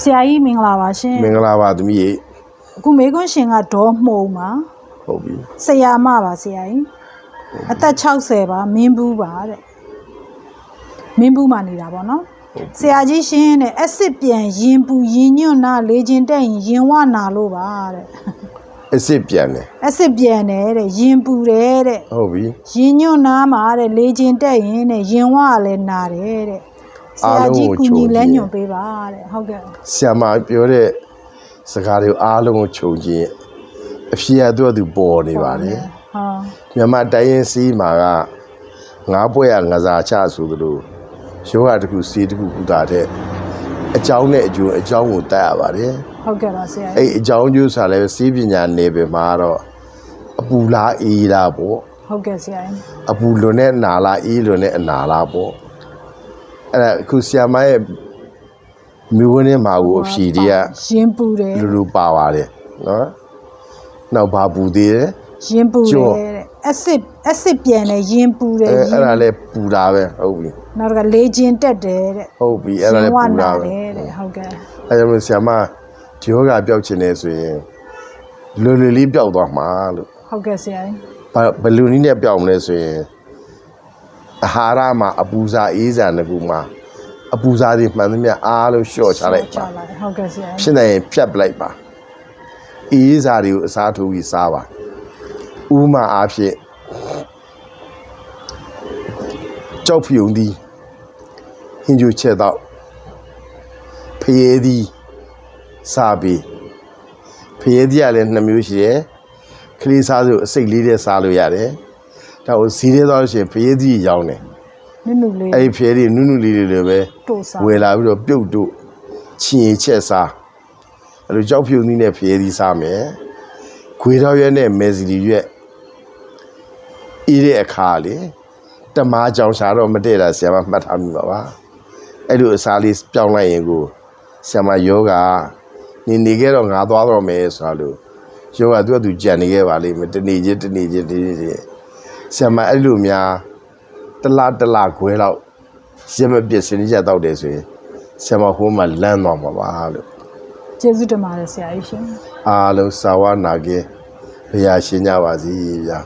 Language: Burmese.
ဆရာကြီးမင်္ဂလာပါရှင်မင်္ဂလာပါသမီးရေအခုမေကွန်းရှင်ကဒေါ်မှုံပါဟုတ်ပြီဆရာမပါဆရာကြီးအသက်60ပါမင်းဘူးပါတဲ့မင်းဘူးမှာနေတာပေါ့နော်ဆရာကြီးရှင်တဲ့အစ်စ်ပြန်ရင်ပူရင်ညွန့်နာလေခြင်းတက်ရင်ရင်ဝနာလို့ပါတဲ့အစ်စ်ပြန်တယ်အစ်စ်ပြန်တယ်တဲ့ရင်ပူတယ်တဲ့ဟုတ်ပြီရင်ညွန့်နာမှာတဲ့လေခြင်းတက်ရင်တဲ့ရင်ဝကလည်းနာတယ်တဲ့ ဆရာကြီးကူညီလက်ညွန့်ပေးပါတဲ့ဟုတ်ကဲ့ဆရာမပြောတဲ့စကားတွေကိုအားလုံးကိုခြုံခြင်းအဖြစ်ရတော့သူပေါ်နေပါလေဟာမြန်မာတိုင်းရင်စီးမှာကငါးပွဲရငစားချဆိုသလိုယောဂတစ်ခုစီးတစ်ခုပူတာတဲ့အကြောင်းနဲ့အကျိုးအကြောင်းကိုတတ်ရပါတယ်ဟုတ်ကဲ့ပါဆရာကြီးအဲ့အကြောင်းကျိုးဆိုလည်းစီးပညာနယ်ပယ်မှာတော့အပူလားအေးလားပေါ့ဟုတ်ကဲ့ဆရာကြီးအပူလွန်တဲ့နာလားအေးလွန်တဲ့အနာလားပေါ့ အဲ့ဒါအခုဆီယမရဲ့မြို့ဝင်ထဲမှာကိုအဖြီတွေကရင်ပူတယ်လူလူပါပါတယ်နော်နောက်ဘာပူသေးတယ်ရင်ပူတကြော့ယ်တဲ့အစ်စ်အစ်စ်ပြန်တယ်ရင်ပူတယ်အဲရင်အဲ့ဒါလည်းပူတာပဲဟုတ်ပြီနောက်တစ်ခါလေခြင်းတက်တယ်တဲ့ဟုတ်ပြီအဲ့ဒါလည်းပူတာပဲရင်ဝနာတယ်တဲ့ဟုတ်ကဲ့အဲကြောင့်မို့ဆီယမဒီယောဂပျောက်ခြင်းနေဆိုရင်လွယ်လွယ်လေးပျောက်သွားမှာလို့ဟုတ်ကဲ့ဆရာကြီးဘာဘယ်လူနည်းနဲ့ပျောက်မလဲဆိုရင် အာဟာရမှာအပူစာအေးစာတစ်ခုမှာအပူစာတွေမှန်သမျှအားလုံးလျှော့ချလိုက်ပါလိုက်ဟုတ်ကဲ့ဆရာကြီးဖြစ်နိုင်ရင်ဖြတ်ပလိုက်ပါအေးစာတွေကိုအစားထိုးပြီးစားပါဥမာအားဖြင့်ကြောက်ဖြုံသည်ဟင်းကျူချက်တော့ဖျဲသည်စားပြီးဖျဲသည်ကလည်းနှစ်မျိုးရှိတယ်ခလေးစားဆိုအစိတ်လေးနဲ့စားလို့ရတယ် ဒါကိုဈေးထဲသွားလို့ရှိရင်ဖျဲသည်ရောင်းတယ်နုနုလေးအဲ့ဒီဖျဲသည်နုနုလေးတွေလည်းပဲတို့စားဝယ်လာပြီးတော့ပြုတ်တို့ချင်ရင်ချက်စားအဲ့လိုကြောက်ဖြုံသီးနဲ့ဖျဲသီးစားမယ်ခွေတော်ရွက်နဲ့မဲစီလီရွက်အေးတဲ့အခါလေတမားကြောင်ရှာတော့မတည့်တာဆရာမမှတ်ထားမိပါပါအဲ့လိုအစားလေးပြောင်းလိုက်ရင်ကိုဆရာမယောဂနေနေခဲ့တော့ငါသွားတော့မယ်ဆိုတာလို့ယောဂသူကသူကြံနေခဲ့ပါလိမ့်မယ်တနေ့ချင်းတနေ့ချင်းတနေ့ချင်း ဆရာမအဲ့လိုများတလားတလားခွဲတော့ရက်မပြည့်စနေကြတောက်တယ်ဆိုရင်ဆရာမဟိုးမှာလမ်းသွားမှာပါလို့ကျေးဇူးတင်ပါတယ်ဆရာကြီးရှင်အားလုံးစာဝနာကေဘုရားရှင်ကြပါစီဗျာ